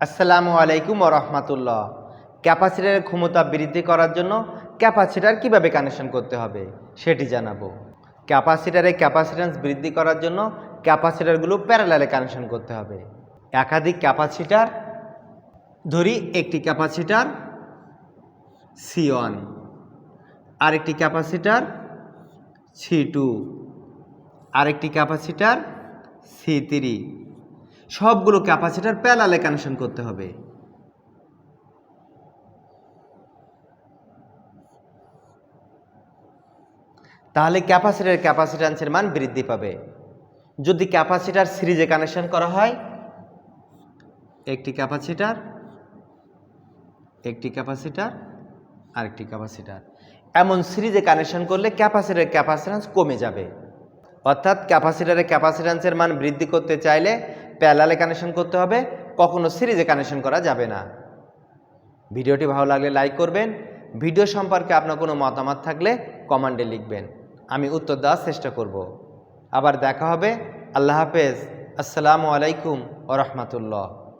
আসসালামু আলাইকুম রহমতুল্লাহ। ক্যাপাসিটারের ক্ষমতা বৃদ্ধি করার জন্য ক্যাপাসিটার কীভাবে কানেকশন করতে হবে, সেটি জানাব। ক্যাপাসিটারে ক্যাপাসিট্যান্স বৃদ্ধি করার জন্য ক্যাপাসিটারগুলো প্যারালালে কানেকশন করতে হবে। একাধিক ক্যাপাসিটার, ধরি একটি ক্যাপাসিটার সি ওয়ান আরেকটি ক্যাপাসিটার সি টু আরেকটি ক্যাপাসিটার সি থ্রি সবগুলো ক্যাপাসিটার প্যালালে কানেকশন করতে হবে। তাহলে ক্যাপাসিটার ক্যাপাসিট্যান্সের মান বৃদ্ধি পাবে। যদি ক্যাপাসিটার সিরিজে কানেকশন করা হয়, একটি ক্যাপাসিটার একটি ক্যাপাসিটার, আরেকটি ক্যাপাসিটার। এমন সিরিজে কানেকশন করলে ক্যাপাসিটার ক্যাপাসিট্যান্স কমে যাবে। অর্থাৎ ক্যাপাসিটারের ক্যাপাসিট্যান্সের মান বৃদ্ধি করতে চাইলে প্যালালে কানেকশন করতে হবে, কখনো সিরিজে কানেকশন করা যাবে না। ভিডিওটি ভালো লাগলে লাইক করবেন। ভিডিও সম্পর্কে আপনার কোনো মতামত থাকলে কমান্ডে লিখবেন। আমি উত্তর দেওয়ার চেষ্টা করব। আবার দেখা হবে। আল্লাহ হাফেজ। আসসালামু আলাইকুম ও রহমতুল্লাহ।